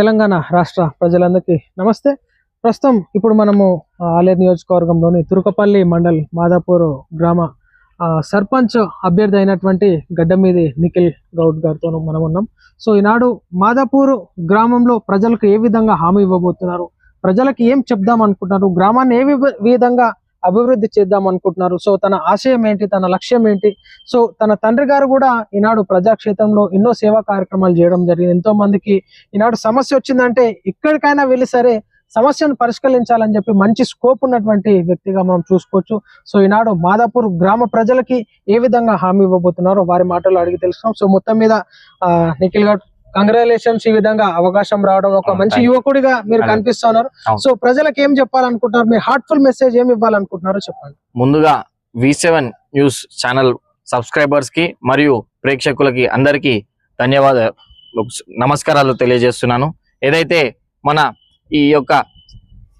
తెలంగాణ రాష్ట్ర ప్రజలందరికీ నమస్తే. ప్రస్తుతం ఇప్పుడు మనము ఆలేరు నియోజకవర్గంలోని తురుకపల్లి మండల్ మాదాపూర్ గ్రామ సర్పంచ్ అభ్యర్థి అయినటువంటి గడ్డమీది నిఖిల్ గౌడ్ గారితో మనం ఉన్నాం. సో ఈనాడు మాదాపూర్ గ్రామంలో ప్రజలకు ఏ విధంగా హామీ ఇవ్వబోతున్నారు? ప్రజలకు ఏం చెప్దాం అనుకుంటున్నారు? గ్రామాన్ని ఏ విధంగా అభివృద్ధి చేద్దాం అనుకుంటున్నారు. సో తన ఆశయం ఏంటి? తన లక్ష్యం ఏంటి? సో తన తండ్రి గారు కూడా ఈనాడు ప్రజాక్షేత్రంలో ఎన్నో సేవా కార్యక్రమాలు చేయడం జరిగింది. ఎంతో మందికి ఈనాడు సమస్య వచ్చిందంటే ఎక్కడికైనా వెళ్ళి సరే సమస్యను పరిష్కరించాలని చెప్పి మంచి స్కోప్ ఉన్నటువంటి వ్యక్తిగా మనం చూసుకోవచ్చు. సో ఈనాడు మాదాపూర్ గ్రామ ప్రజలకి ఏ విధంగా హామీ ఇవ్వబోతున్నారో వారి మాటలు అడిగి తెలుసుకున్నాం సో మొత్తం మీద ఆ, నిఖిల్ గారు కంగ్రాచులేషన్స్ ఈ విధంగా అవకాశం రావడం ఒక అవును, మంచి. యువకుడిగా మీరు. కనిపిస్తున్నారు. సో ప్రజలకు ఏం చెప్పాలనుకుంటున్నారు మీ హార్ట్ఫుల్ మెసేజ్ ఏమి ఇవ్వాలనుకుంటున్నారో చెప్పండి ముందుగా వి సెవెన్ న్యూస్ ఛానల్ సబ్స్క్రైబర్స్కి మరియు ప్రేక్షకులకి అందరికీ ధన్యవాద నమస్కారాలు తెలియజేస్తున్నాను ఏదైతే మన ఈ యొక్క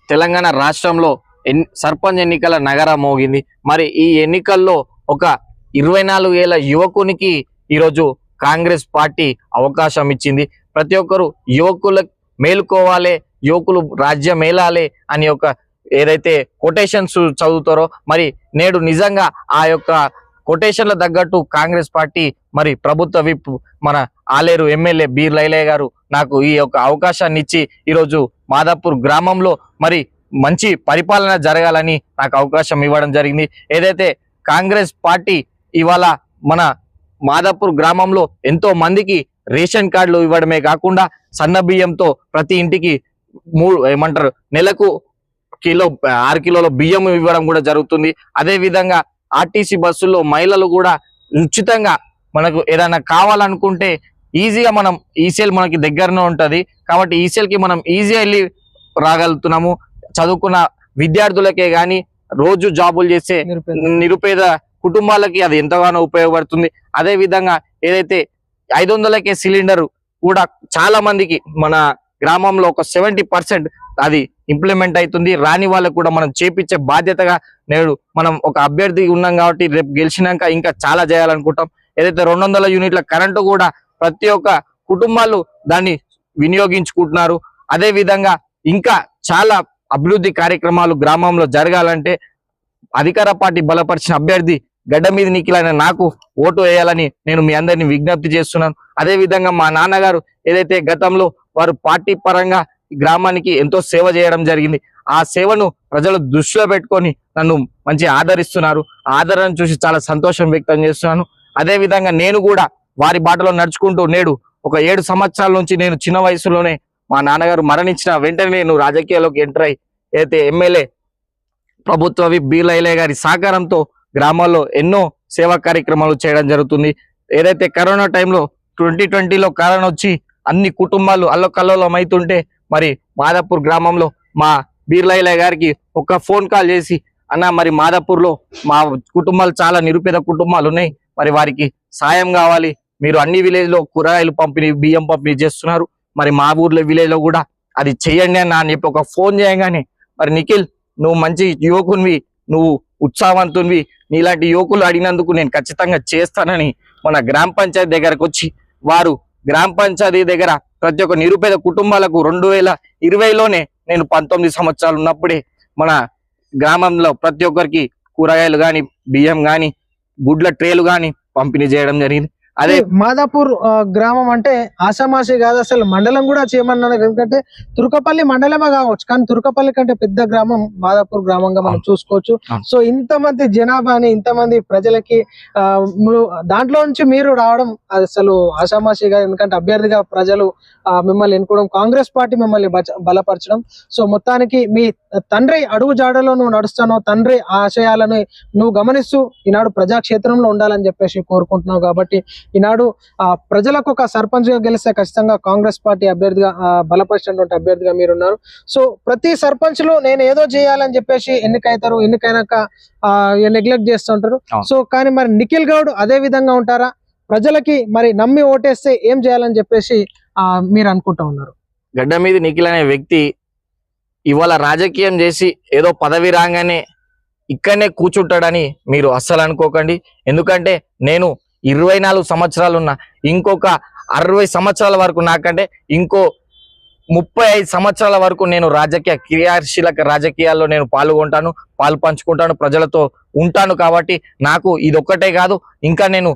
తెలంగాణ రాష్ట్రంలో సర్పంచ్ ఎన్నికల నగర మోగింది మరి ఈ ఎన్నికల్లో ఒక ఇరవై నాలుగు ఏళ్ళ యువకునికి ఈరోజు కాంగ్రెస్ పార్టీ అవకాశం ఇచ్చింది. ప్రతి ఒక్కరు యువకుల మేలుకోవాలి యువకులు రాజ్యం మేలాలి అని ఒక ఏదైతే కొటేషన్స్ చదువుతారో మరి నేడు నిజంగా ఆ యొక్క కొటేషన్ల తగ్గట్టు కాంగ్రెస్ పార్టీ మరి ప్రభుత్వ విప్ మన ఆలేరు ఎమ్మెల్యే బీర్ లైలయ్య గారు నాకు ఈ యొక్క అవకాశాన్ని ఇచ్చి ఈరోజు మాదాపూర్ గ్రామంలో మరి మంచి పరిపాలన జరగాలని నాకు అవకాశం ఇవ్వడం జరిగింది. ఏదైతే కాంగ్రెస్ పార్టీ ఇవాళ మన మాదాపూర్ గ్రామంలో ఎంతో మందికి రేషన్ కార్డులు ఇవ్వడమే కాకుండా సన్న బియ్యంతో ప్రతి ఇంటికి మూడు ఏమంటారు నెలకు కిలో ఆరు కిలోల బియ్యం ఇవ్వడం కూడా జరుగుతుంది. అదే విధంగా ఆర్టీసీ బస్సుల్లో మహిళలు కూడా ఉచితంగా మనకు ఏదైనా కావాలనుకుంటే ఈజీగా మనం ఈసీఎల్ మనకి దగ్గరనే ఉంటది. కాబట్టి ఈసీఎల్కి మనం ఈజీగా వెళ్ళి రాగలుగుతున్నాము. చదువుకున్న విద్యార్థులకే గాని రోజు జాబులు చేసే నిరుపేద కుటుంబాలకి అది ఎంతగానో ఉపయోగపడుతుంది. అదే విధంగా ఏదైతే ఐదు వందలకే సిలిండర్ కూడా చాలా మందికి మన గ్రామంలో ఒక సెవెంటీ పర్సెంట్ అది ఇంప్లిమెంట్ అవుతుంది రాని వాళ్ళకు కూడా మనం చేపించే బాధ్యతగా నేడు మనం ఒక అభ్యర్థి ఉన్నాం కాబట్టి రేపు గెలిచినాక ఇంకా చాలా చేయాలనుకుంటాం. ఏదైతే రెండు వందల యూనిట్ల కరెంటు కూడా ప్రతి ఒక్క కుటుంబాలు దాన్ని వినియోగించుకుంటున్నారు. అదే విధంగా ఇంకా చాలా అభివృద్ధి కార్యక్రమాలు గ్రామంలో జరగాలంటే అధికార పార్టీ బలపరిచిన అభ్యర్థి గడ్డ మీద నిఖిలైన నాకు ఓటు వేయాలని నేను మీ అందరిని విజ్ఞప్తి చేస్తున్నాను. అదే విధంగా మా నాన్నగారు ఏదైతే గతంలో వారు పార్టీ పరంగా గ్రామానికి ఎంతో సేవ చేయడం జరిగింది ఆ సేవను ప్రజలు దృష్టిలో పెట్టుకొని నన్ను మంచి ఆదరిస్తున్నారు. ఆ ఆదరణ చూసి చాలా సంతోషం వ్యక్తం చేస్తున్నాను. అదే విధంగా నేను కూడా వారి బాటలో నడుచుకుంటూ నేడు ఒక ఏడు సంవత్సరాల నుంచి నేను చిన్న వయసులోనే మా నాన్నగారు మరణించిన వెంటనే నేను రాజకీయాల్లోకి ఎంటర్ అయి అయితే ఎమ్మెల్యే ప్రభుత్వ విప్ బీలైలే గారి సహకారంతో గ్రామాల్లో ఎన్నో సేవా కార్యక్రమాలు చేయడం జరుగుతుంది. ఏదైతే కరోనా టైంలో ట్వంటీ ట్వంటీలో కరోనా వచ్చి అన్ని కుటుంబాలు అల్లకల్లోలం అవుతుంటే మరి మాదాపూర్ గ్రామంలో మా బీర్లైలే గారికి ఒక ఫోన్ కాల్ చేసి అన్న మరి మాదాపూర్లో మా కుటుంబాలు చాలా నిరుపేద కుటుంబాలు ఉన్నాయి. మరి వారికి సాయం కావాలి. మీరు అన్ని విలేజ్లో కూరగాయలు పంపిణీ బియ్యం పంపిణీ చేస్తున్నారు. మరి మా ఊర్లో విలేజ్లో కూడా అది చెయ్యండి అన్న అని చెప్పి ఒక ఫోన్ చేయగానే మరి నిఖిల్ నువ్వు మంచి యువకునివి నువ్వు ఉత్సాహవంతునివి. నీలాంటి యువకులు అడిగినందుకు నేను ఖచ్చితంగా చేస్తానని మన గ్రామ పంచాయతీ దగ్గరకు వచ్చి వారు గ్రామ పంచాయతీ దగ్గర ప్రతి ఒక్క నిరుపేద కుటుంబాలకు రెండు వేల ఇరవైలోనే నేను పంతొమ్మిది సంవత్సరాలు ఉన్నప్పుడే మన గ్రామంలో ప్రతి ఒక్కరికి కూరగాయలు కానీ బియ్యం కానీ గుడ్ల ట్రేలు కానీ పంపిణీ చేయడం జరిగింది. అదే మాదాపూర్ గ్రామం అంటే ఆషామాషి కాదు అసలు మండలం కూడా చేయమన్నారు ఎందుకంటే తుర్కపల్లి మండలమే కావచ్చు కానీ తుర్కపల్లి కంటే పెద్ద గ్రామం మాదాపూర్ గ్రామంగా మనం. చూసుకోవచ్చు. సో ఇంతమంది జనాభాని ఇంతమంది ప్రజలకి దాంట్లో నుంచి మీరు రావడం అసలు ఆషామాషిగా ఎందుకంటే అభ్యర్థిగా ప్రజలు మిమ్మల్ని ఎన్నుకోవడం కాంగ్రెస్ పార్టీ మిమ్మల్ని బలపరచడం సో మొత్తానికి మీ తండ్రి అడుగు జాడలో నువ్వు నడుస్తానో తండ్రి ఆశయాలను నువ్వు గమనిస్తూ ఈనాడు ప్రజాక్షేత్రంలో ఉండాలని చెప్పేసి కోరుకుంటున్నావు కాబట్టి ఈనాడు ఆ ప్రజలకు ఒక సర్పంచ్గా గెలిస్తే ఖచ్చితంగా కాంగ్రెస్ పార్టీ అభ్యర్థిగా బలపరిచినటువంటి అభ్యర్థిగా మీరు ఉన్నారు సో ప్రతి సర్పంచ్లో నేను ఏదో చేయాలని చెప్పేసి ఎన్నికైతారు ఎన్నికైనాక నెగ్లెక్ట్ చేస్తుంటారు. సో కానీ మరి నిఖిల్ గౌడ్ అదే విధంగా ఉంటారా? ప్రజలకి మరి నమ్మి ఓటేస్తే ఏం చేయాలని చెప్పేసి ఆ మీరు అనుకుంటా ఉన్నారు. గడ్డ మీద నిఖిల్ అనే వ్యక్తి ఇవాళ రాజకీయం చేసి ఏదో పదవి రాగానే ఇక్కడనే కూర్చుంటాడని మీరు అస్సలు అనుకోకండి. ఎందుకంటే నేను ఇరవై నాలుగు సంవత్సరాలు ఉన్నా ఇంకొక అరవై సంవత్సరాల వరకు నాకంటే ఇంకో ముప్పై ఐదు సంవత్సరాల వరకు నేను రాజకీయ క్రియాశీలక రాజకీయాల్లో నేను పాల్గొంటాను పాలు పంచుకుంటాను ప్రజలతో ఉంటాను కాబట్టి నాకు ఇదొక్కటే కాదు. ఇంకా నేను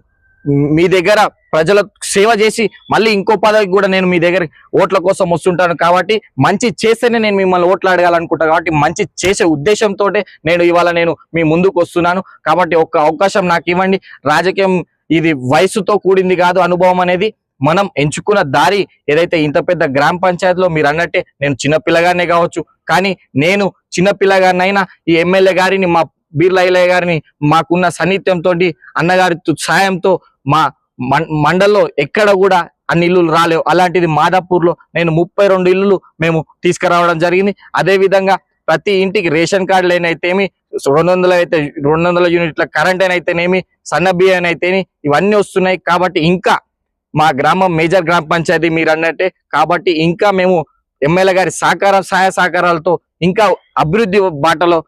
మీ దగ్గర ప్రజల సేవ చేసి మళ్ళీ ఇంకో పదవికి కూడా నేను మీ దగ్గర ఓట్ల కోసం వస్తుంటాను కాబట్టి మంచి చేస్తేనే నేను మిమ్మల్ని ఓట్లు అడగాలనుకుంటాను కాబట్టి మంచి చేసే ఉద్దేశంతో నేను ఇవాళ నేను మీ ముందుకు వస్తున్నాను. కాబట్టి ఒక్క అవకాశం నాకు ఇవ్వండి. రాజకీయం ఇది వయసుతో కూడింది కాదు అనుభవం అనేది. మనం ఎంచుకున్న దారి ఏదైతే ఇంత పెద్ద గ్రామ పంచాయతీలో మీరు అన్నట్టే నేను చిన్నపిల్లగానే కావచ్చు కానీ నేను చిన్నపిల్లగానైనా ఈ ఎమ్మెల్యే గారిని మా బీర్లయ్య గారిని మాకున్న సన్నిహిత్యంతో అన్నగారి సాయంతో మా మం- మండల్లో ఎక్కడ కూడా అన్ని ఇల్లులు రాలేవు. అలాంటిది మాదాపూర్లో నేను ముప్పై రెండు ఇల్లులు మేము తీసుకురావడం జరిగింది. అదేవిధంగా ప్రతి ఇంటికి రేషన్ కార్డులు అయితేమి రెండు వందల అయితే రెండు వందల యూనిట్ల కరెంట్ అయితేనేమి సన్న బియ్యం అయితేనే ఇవన్నీ వస్తున్నాయి. కాబట్టి ఇంకా మా గ్రామం మేజర్ గ్రామ పంచాయతీ మీరు అన్నట్టే. కాబట్టి ఇంకా మేము ఎమ్మెల్యే గారి సహకార సహాయ సహకారాలతో ఇంకా అభివృద్ధి బాటలో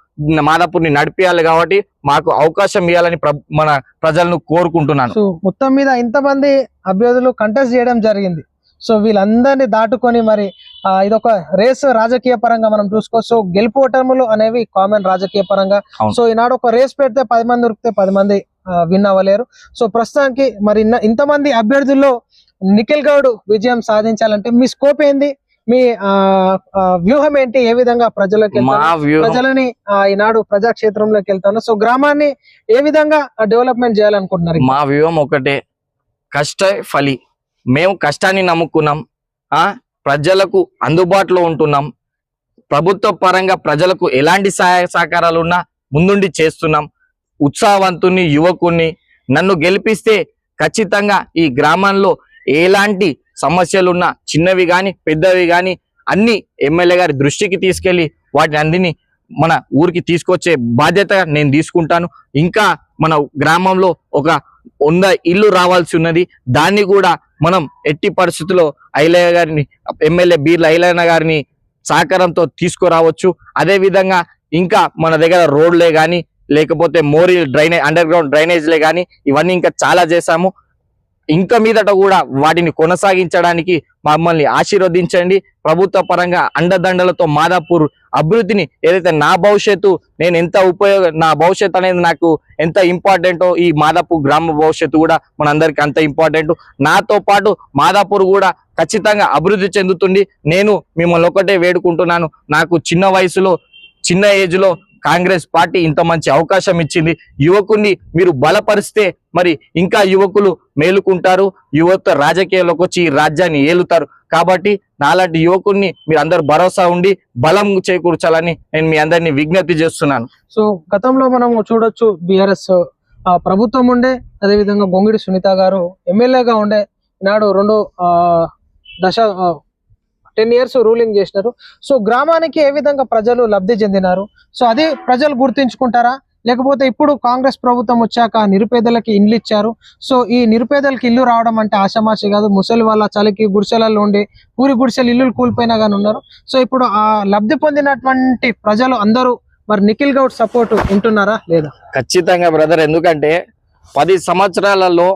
మాదాపూర్ని నడిపించాలి కాబట్టి మాకు అవకాశం ఇవ్వాలని మన ప్రజలను కోరుకుంటున్నాను. సో మొత్తం మీద ఇంతమంది అభ్యర్థులు కంటెస్ట్ చేయడం జరిగింది. సో వీళ్ళందరినీ దాటుకొని మరి ఇదొక రేస్ రాజకీయ పరంగా మనం చూసుకోవచ్చు సో గెలుపు ఓటములు అనేవి కామన్ రాజకీయ పరంగా. సో ఈనాడు ఒక రేస్ పెడితే పది మంది దొరికితే పది మంది. విన్ అవ్వలేరు. సో ప్రస్తుతానికి మరి ఇంతమంది అభ్యర్థుల్లో నిఖిల్ గౌడ్ విజయం సాధించాలంటే మీ స్కోప్ ఏంది? మీ వ్యూహం ఏంటి? ఏ విధంగా ప్రజలకు ప్రజలని ఈనాడు ప్రజాక్షేత్రంలోకి వెళ్తాను. సో గ్రామాన్ని ఏ విధంగా డెవలప్మెంట్ చేయాలనుకుంటున్నారు? మా వ్యూహం ఒకటే. కష్ట ఫలి. మేము కష్టాన్ని నమ్ముకున్నాం. ఆ ప్రజలకు అందుబాటులో ఉంటున్నాం. ప్రభుత్వ పరంగా ప్రజలకు ఎలాంటి సహాయ సహకారాలు ఉన్నా ముందుండి చేస్తున్నాం. ఉత్సాహవంతుని యువకుణ్ణి నన్ను గెలిపిస్తే ఖచ్చితంగా ఈ గ్రామంలో ఎలాంటి సమస్యలున్నా చిన్నవి కానీ పెద్దవి కానీ అన్ని ఎమ్మెల్యే గారి దృష్టికి తీసుకెళ్ళి వాటిని అన్నిని మన ఊరికి తీసుకొచ్చే బాధ్యత నేను తీసుకుంటాను. ఇంకా మన గ్రామంలో ఒక వంద ఇల్లు రావాల్సి ఉన్నది. దాన్ని కూడా మనం ఎట్టి పరిస్థితుల్లో ఐలయ్య గారిని ఎమ్మెల్యే బీర్ల ఐలయ్య గారిని సహకారంతో తీసుకురావచ్చు. అదేవిధంగా ఇంకా మన దగ్గర రోడ్లే కానీ లేకపోతే మోరీ డ్రైనేజ్ అండర్ గ్రౌండ్ డ్రైనేజ్లే కానీ ఇవన్నీ ఇంకా చాలా చేశాము. ఇంకా మీదట కూడా వాటిని కొనసాగించడానికి మమ్మల్ని ఆశీర్వదించండి. ప్రభుత్వ పరంగా అండదండలతో మాదాపూర్ అభివృద్ధిని ఏదైతే నా భవిష్యత్తు నేను ఎంత ఉపయోగ నా భవిష్యత్తు అనేది నాకు ఎంత ఇంపార్టెంటో ఈ మాదాపూర్ గ్రామ భవిష్యత్తు కూడా మనందరికీ అంత ఇంపార్టెంట్. నాతో పాటు మాదాపూర్ కూడా ఖచ్చితంగా అభివృద్ధి చెందుతుంది. నేను మిమ్మల్ని ఒకటే వేడుకుంటున్నాను. నాకు చిన్న వయసులో చిన్న ఏజ్లో కాంగ్రెస్ పార్టీ ఇంత మంచి అవకాశం ఇచ్చింది. యువకుని మీరు బలపరిస్తే మరి ఇంకా యువకులు మేలుకుంటారు. యువత రాజకీయాల్లోకి వచ్చి ఈ రాజ్యాన్ని ఏలుతారు. కాబట్టి నాలాంటి యువకుడిని మీరు అందరు భరోసా ఉండి బలం చేకూర్చాలని నేను మీ అందరినీ విజ్ఞప్తి చేస్తున్నాను. సో గతంలో మనం చూడొచ్చు బిఆర్ఎస్ ప్రభుత్వం ఉండే అదేవిధంగా గొంగిడి సునీత గారు ఎమ్మెల్యేగా ఉండే ఈనాడు రెండు దశ టెన్ ఇయర్స్ రూలింగ్ చేసినారు. సో గ్రామానికి ఏ విధంగా ప్రజలు లబ్ధి చెందినారు? సో అది ప్రజలు గుర్తించుకుంటారా? లేకపోతే ఇప్పుడు కాంగ్రెస్ ప్రభుత్వం వచ్చాక నిరుపేదలకి ఇండ్లు ఇచ్చారు. సో ఈ నిరుపేదలకి ఇల్లు రావడం అంటే ఆషామాషి కాదు. ముసలి వాళ్ళ చలికి గుడిసెలలో ఉండి పూరి గుడిసెలు ఇల్లులు కూలిపోయినా కానీ ఉన్నారు. సో ఇప్పుడు ఆ లబ్ధి పొందినటువంటి ప్రజలు అందరూ మరి నిఖిల్ గౌడ్ సపోర్ట్ ఉంటున్నారా లేదా? ఖచ్చితంగా బ్రదర్. ఎందుకంటే పది సంవత్సరాలలో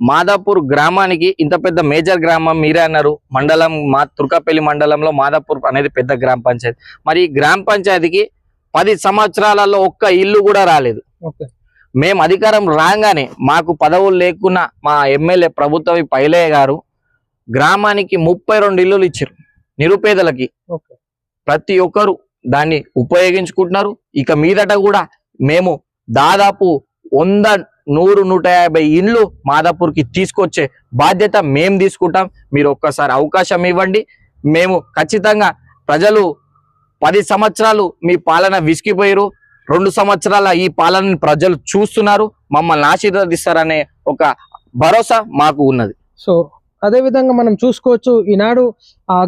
మాదాపూర్ గ్రామానికి ఇంత పెద్ద మేజర్ గ్రామం మీరే అన్నారు. మండలం మా తుర్కపల్లి మండలంలో మాదాపూర్ అనేది పెద్ద గ్రామ పంచాయతీ. మరి గ్రామ పంచాయతీకి పది సంవత్సరాలలో ఒక్క ఇల్లు కూడా రాలేదు. మేము అధికారం రాగానే మాకు పదవులు లేకున్నా మా ఎమ్మెల్యే ప్రభుత్వ పైలయ్య గారు గ్రామానికి ముప్పై రెండు ఇల్లులు ఇచ్చారు నిరుపేదలకి. ప్రతి ఒక్కరు దాన్ని ఉపయోగించుకుంటున్నారు. ఇక మీదట కూడా మేము దాదాపు వంద నూరు నూట యాభై ఇండ్లు మాదాపూర్కి తీసుకొచ్చే బాధ్యత మేము తీసుకుంటాం. మీరు ఒక్కసారి అవకాశం ఇవ్వండి. మేము ఖచ్చితంగా ప్రజలు పది సంవత్సరాలు మీ పాలన విసిగిపోయారు రెండు సంవత్సరాల ఈ పాలనని ప్రజలు చూస్తున్నారు. మమ్మల్ని ఆశీర్వదిస్తారనే ఒక భరోసా మాకు ఉన్నది. సో అదేవిధంగా మనం చూసుకోవచ్చు ఈనాడు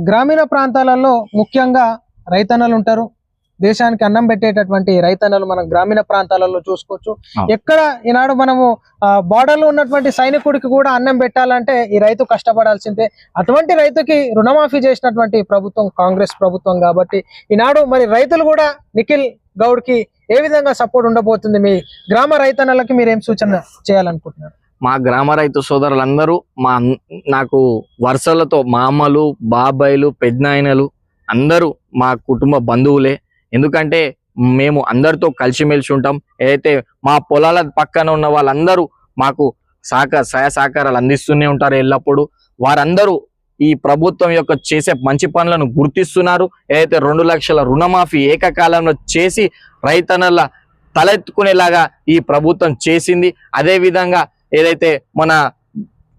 గ్రామీణ ప్రాంతాలలో ముఖ్యంగా రైతన్నలు ఉంటారు. దేశానికి అన్నం పెట్టేటటువంటి రైతన్నలు మనం గ్రామీణ ప్రాంతాలలో చూసుకోవచ్చు. ఎక్కడ ఈనాడు మనము బార్డర్లో ఉన్నటువంటి సైనికుడికి కూడా అన్నం పెట్టాలంటే ఈ రైతు కష్టపడాల్సిందే. అటువంటి రైతుకి రుణమాఫీ చేసినటువంటి ప్రభుత్వం కాంగ్రెస్ ప్రభుత్వం కాబట్టి ఈనాడు మరి రైతులు కూడా నిఖిల్ గౌడ్కి ఏ విధంగా సపోర్ట్ ఉండబోతుంది మీ గ్రామ రైతన్నలకి మీరు ఏం సూచన చేయాలనుకుంటున్నారు? మా గ్రామ రైతు సోదరులందరూ మా నాకు వరుసలతో మామలు బాబాయిలు పెద్దనాయనలు అందరూ మా కుటుంబ బంధువులే. ఎందుకంటే మేము అందరితో కలిసిమెలిసి ఉంటాం. ఏదైతే మా పొలాల పక్కన ఉన్న వాళ్ళందరూ మాకు సహకార సహాయ సహకారాలు అందిస్తూనే ఉంటారు ఎల్లప్పుడూ. వారందరూ ఈ ప్రభుత్వం యొక్క చేసే మంచి పనులను గుర్తిస్తున్నారు. ఏదైతే రెండు లక్షల రుణమాఫీ ఏకకాలంలో చేసి రైతన్నల తలెత్తుకునేలాగా ఈ ప్రభుత్వం చేసింది. అదేవిధంగా ఏదైతే మన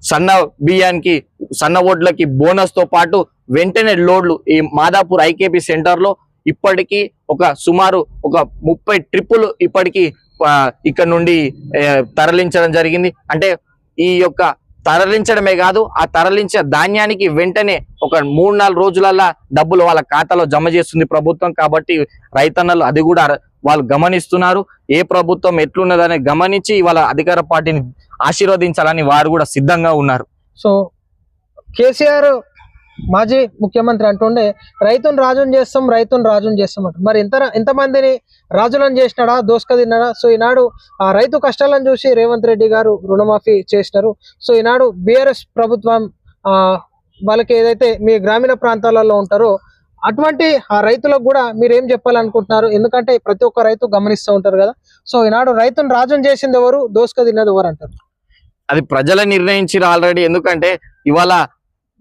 సన్న బియ్యానికి సన్న ఓట్లకి బోనస్తో పాటు వెంటనే లోడ్లు ఈ మాదాపూర్ ఐకేపీ సెంటర్లో ఇప్పటికీ ఒక సుమారు ఒక ముప్పై ట్రిప్పులు ఇప్పటికీ ఇక్కడ నుండి తరలించడం జరిగింది. అంటే ఈ యొక్క తరలించడమే కాదు ఆ తరలించే ధాన్యానికి వెంటనే ఒక మూడు నాలుగు రోజులల్లా డబ్బులు వాళ్ళ ఖాతాలో జమ చేస్తుంది ప్రభుత్వం. కాబట్టి రైతన్నలు అది కూడా వాళ్ళు గమనిస్తున్నారు. ఏ ప్రభుత్వం ఎట్లున్నదని గమనించి వాళ్ళ అధికార పార్టీని ఆశీర్వదించాలని వారు కూడా సిద్ధంగా ఉన్నారు. సో కేసీఆర్ మాజీ ముఖ్యమంత్రి అంటుండే రైతును రాజుని చేస్తాం రైతును రాజుని చేస్తాం అంట మరి ఎంత ఎంతమందిని రాజులను చేసినాడా? దోసుక తిన్నాడా? సో ఈనాడు ఆ రైతు కష్టాలను చూసి రేవంత్ రెడ్డి గారు రుణమాఫీ చేసినారు. సో ఈనాడు బీఆర్ఎస్ ప్రభుత్వం వాళ్ళకి ఏదైతే మీ గ్రామీణ ప్రాంతాలలో ఉంటారో అటువంటి ఆ రైతులకు కూడా మీరు ఏం చెప్పాలనుకుంటున్నారు? ఎందుకంటే ప్రతి ఒక్క రైతు గమనిస్తూ ఉంటారు కదా. సో ఈనాడు రైతును రాజుని చేసింది ఎవరు? దోసుక తిన్నది ఎవరు అంటారు? అది ప్రజలు నిర్ణయించారు ఆల్రెడీ. ఎందుకంటే ఇవాళ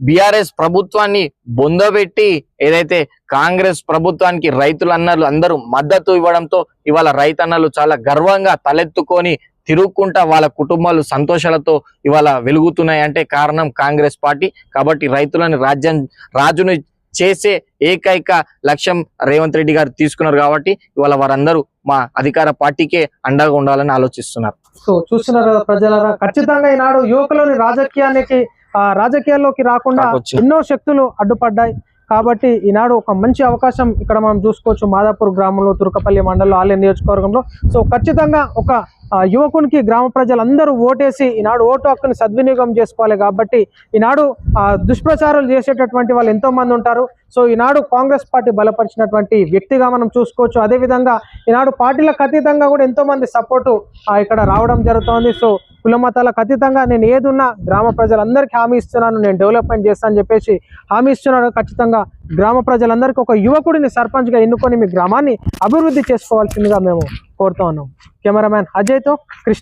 బిఆర్ఎస్ ప్రభుత్వాన్ని బొందబెట్టి ఏదైతే కాంగ్రెస్ ప్రభుత్వానికి రైతులన్నలు అందరూ మద్దతు ఇవ్వడంతో ఇవాళ రైతన్నలు చాలా గర్వంగా తలెత్తుకొని తిరుగుకుంటా వాళ్ళ కుటుంబాలు సంతోషాలతో ఇవాళ వెలుగుతున్నాయి అంటే కారణం కాంగ్రెస్ పార్టీ. కాబట్టి రైతులని రాజ్యం రాజును చేసే ఏకైక లక్ష్యం రేవంత్ రెడ్డి గారు తీసుకున్నారు కాబట్టి ఇవాళ వారందరూ మా అధికార పార్టీకే అండగా ఉండాలని ఆలోచిస్తున్నారు. సో చూస్తున్నారు ప్రజల ఖచ్చితంగా ఈనాడు యువకులని రాజకీయానికి రాజకీయాల్లోకి రాకుండా. ఎన్నో శక్తులు అడ్డుపడ్డాయి. కాబట్టి ఈనాడు ఒక మంచి అవకాశం ఇక్కడ మనం చూసుకోవచ్చు. మాదాపూర్ గ్రామంలో తుర్కపల్లి మండలంలో ఆలయ నియోజకవర్గంలో. సో ఖచ్చితంగా ఒక యువకునికి గ్రామ ప్రజలందరూ ఓటేసి ఈనాడు ఓటు హక్కుని సద్వినియోగం చేసుకోవాలి కాబట్టి ఈనాడు దుష్ప్రచారాలు చేసేటటువంటి వాళ్ళు ఎంతోమంది ఉంటారు. సో ఈనాడు కాంగ్రెస్ పార్టీ బలపరిచినటువంటి వ్యక్తిగా మనం చూసుకోవచ్చు. అదేవిధంగా ఈనాడు పార్టీలకు అతీతంగా కూడా ఎంతోమంది సపోర్టు ఇక్కడ రావడం జరుగుతోంది. సో కుల మతాలకు అతీతంగా నేను ఏదున్నా గ్రామ ప్రజలందరికీ హామీ ఇస్తున్నాను నేను డెవలప్మెంట్ చేస్తాను చెప్పేసి హామీ ఇస్తున్నాను. ఖచ్చితంగా గ్రామ ప్రజలందరికీ ఒక యువకుడిని సర్పంచ్గా ఎన్నుకొని మీ గ్రామాన్ని అభివృద్ధి చేసుకోవాల్సిందిగా మేము కోరుతా ఉన్నాం. కెమెరామ్యాన్ అజయ్తో కృష్ణ